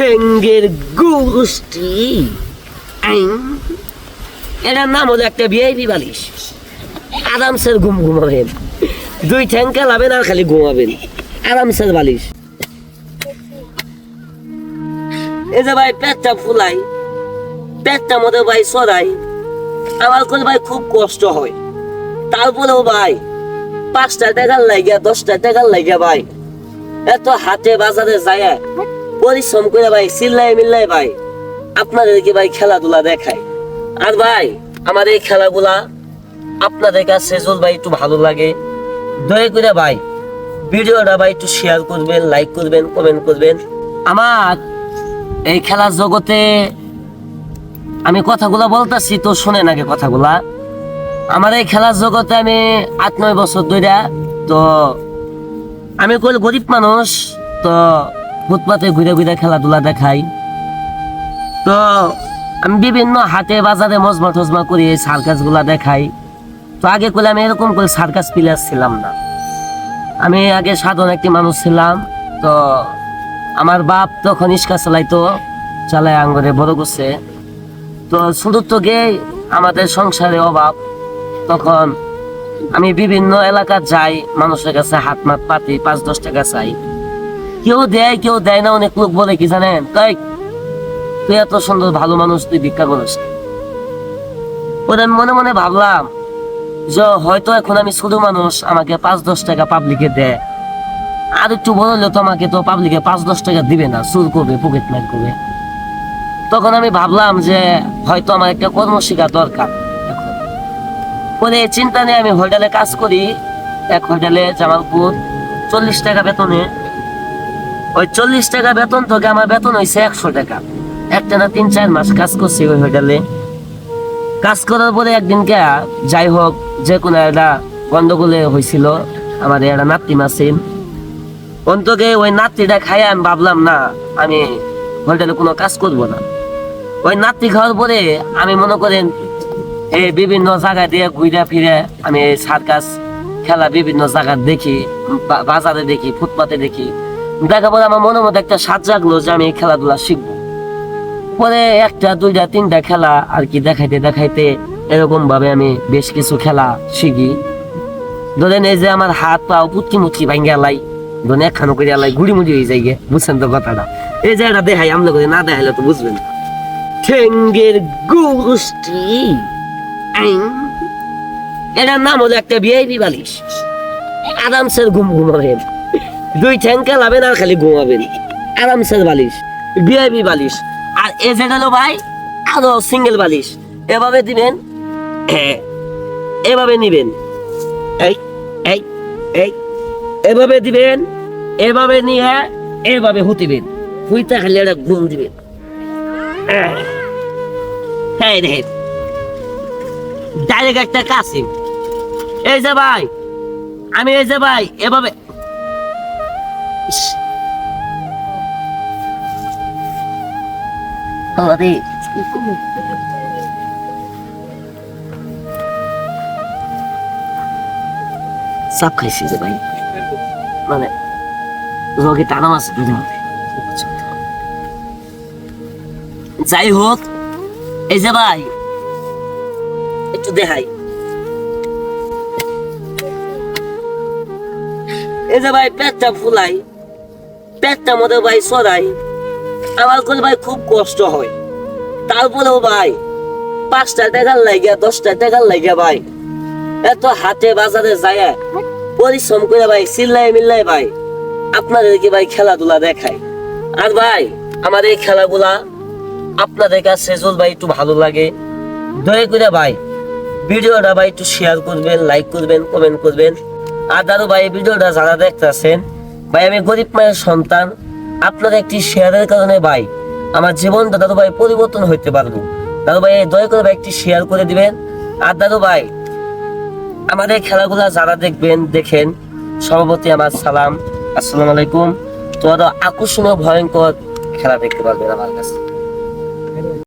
ঠেঙ্গের গোষ্ঠী। এটার নাম হলো একটা ভিআইপি বালিশ। আরামসের ঘুম ঘুমাবেন। দুই ঠ্যাং খেলাবেন আর খালি ঘুমাবেন। আরামসের বালিশ। এই যে ভাই পেটটা ফুলাই। পেটটা মধ্যে ভাই সরাই। আমার করে ভাই খুব কষ্ট হয়। তারপরেও ভাই পাঁচটা টাকার লাগিয়া, দশটা টাকার লাগিয়া ভাই, এত হাটে বাজারে যায়। পরিশ্রম করে ভাই চিল্লাই মিল্লাই ভাই, আপনাদেরকে ভাই খেলাধুলা দেখায় আর ভাই, আমার এই খেলাগুলা আপনাদের কাছে জল ভাই একটু ভালো লাগে, দয়া করে ভাই ভিডিওটা ভাই একটু শেয়ার করবেন লাইক করবেন কমেন্ট করবেন। আমার এই খেলার জগতে আমি কথাগুলা বলতেছি তো শোনেন আগে কথাগুলা। আমার এই খেলার জগতে আমি আট, নয় বছর ধরে তো আমি কইল গরিব মানুষ, তো ফুটপাতে ঘুরে ঘুরে খেলাধুলা দেখাই। তো আমি বিভিন্ন হাটে বাজারে মজমা টজমা করি এই সার্কাসগুলা দেখাই। তো আগে করলে আমি এরকম করে সার্কাস প্লেয়ার ছিলাম না। আমি আগে সাধারণ একটি মানুষ ছিলাম, তো আমার বাপ তখন ইস্কা চালাইতো, চালায় আঙ্গরে বড় করছে। তো শুধু তো গে আমাদের সংসারে অভাব। তখন আমি বিভিন্ন এলাকা যাই, মানুষের কাছে হাত মাত পাতি পাঁচ দশ টাকা চাই। কেউ দেয় কেউ দেয় না, অনেক লোক বলে, কি জানেন? তাই তুই এত সুন্দর ভালো মানুষ, তুই ভিক্ষা করিস। ওদের আমি মনে মনে ভাবলাম যে হয়তো এখন আমি ছোট মানুষ, আমাকে পাঁচ, দশ টাকা পাবলিকে দেয়। আর একটু বড় তো আমাকে তো পাবলিকে পাঁচ, দশ টাকা দিবে না চুর করবে পকেট মার করবে। তখন আমি ভাবলাম যে হয়তো আমার একটা কর্ম শেখা দরকার। এখন পরে চিন্তা নিয়ে আমি হোটেলে কাজ করি। এক হোটেলে জামালপুর, চল্লিশ টাকা বেতনে। ওই চল্লিশ টাকা বেতন তোকে আমার বেতন হয়েছে একশো টাকা। একটা না তিন, চার মাস কাজ করছি ওই হোটেলে। কাজ করার পরে একদিন কে, যাই হোক, যে কোনো একটা গন্ডগোলে হয়েছিল আমার একটা নাতি মাসিন অন্তকে ওই নাতিটা খাই আমি ভাবলাম, না, আমি হোটেলে কোনো কাজ করব না। ওই নাতি খাওয়ার পরে আমি মনে করেন, এই বিভিন্ন জায়গায় দিয়ে ঘুরে ফিরে আমি সার্কাস খেলা বিভিন্ন জায়গা দেখি বাজারে দেখি, ফুটপাতে দেখি। দেখার পরে আমার মনের মধ্যে একটা স্বাদ জাগলো যে আমি এই খেলাধুলা শিখব। পরে একটা দুইটা তিনটা খেলা আর কি দেখাইতে দেখাইতে এরকম ভাবে আমি বেশ কিছু খেলা শিখি। ধরেন এই যে আমার হাত পা পুটকি মুটকি ভাঙ্গা লাই ধরেন একখানো করে লাই ঘুড়ি মুড়ি হয়ে গে, বুঝছেন তো কথাটা? এই যে এটা দেখাই আমরা করে না দেখাইলে তো বুঝবেন। ঠেঙ্গের গোষ্ঠী এটার নাম হলো একটা ভিআইপি বালিশ। আরামসের ঘুম ঘুমাবেন দুই ঠ্যাং খেলাবেন আর খালি ঘুমাবেন। আরামসের বালিশ ভিআইপি বালিশ আর এ যেটা হলো ভাই আরও সিঙ্গেল বালিশ। এভাবে দিবেন হ্যাঁ, এভাবে নিবেন। এই এই এই এভাবে দিবেন এভাবে নিয়ে এভাবে হুতিবেন। হুইতে খালি একটা ঘুম দিবেন। হ্যাঁ রে। ডাইরেক্ট একটা কাসিম এই যে ভাই আমি এই যে ভাই এভাবে সব খাইছি রে ভাই মানে টানা মধ্যে যাই হোক এই যে ভাই একটু দেখাই এই যে ভাই পেটটা ফুলাই পেটটা মধ্যে ভাই সরাই আমার করে ভাই খুব কষ্ট হয়। তারপরেও ভাই পাঁচটা টাকার লাগিয়া, দশটা টাকার লাগিয়া ভাই এত হাটে বাজারে যায় পরিশ্রম করে ভাই চিল্লাই মিল্লাই ভাই আপনাদেরকে ভাই খেলাধুলা দেখায়। আর ভাই, আমার এই খেলাগুলা আপনাদের কাছে জল ভাই একটু ভালো লাগে, দয়া করে ভাই ভিডিওটা ভাই একটু শেয়ার করবেন লাইক করবেন কমেন্ট করবেন। আর দাদু ভাই ভিডিওটা যারা দেখতেছেন ভাই, আমি গরিব মায়ের সন্তান। আপনার একটি শেয়ারের কারণে ভাই, আমার জীবনটা দাদু ভাই পরিবর্তন হইতে পারব দাদু ভাই, দয়া করে ভাই একটি শেয়ার করে দিবেন। আর দাদু ভাই, আমাদের খেলাগুলা যারা দেখবেন, দেখেন, সভাপতি আমার সালাম, আসসালামু আলাইকুম। তো আরও আকর্ষণীয়, ভয়ঙ্কর খেলা দেখতে পারবেন আমার কাছে।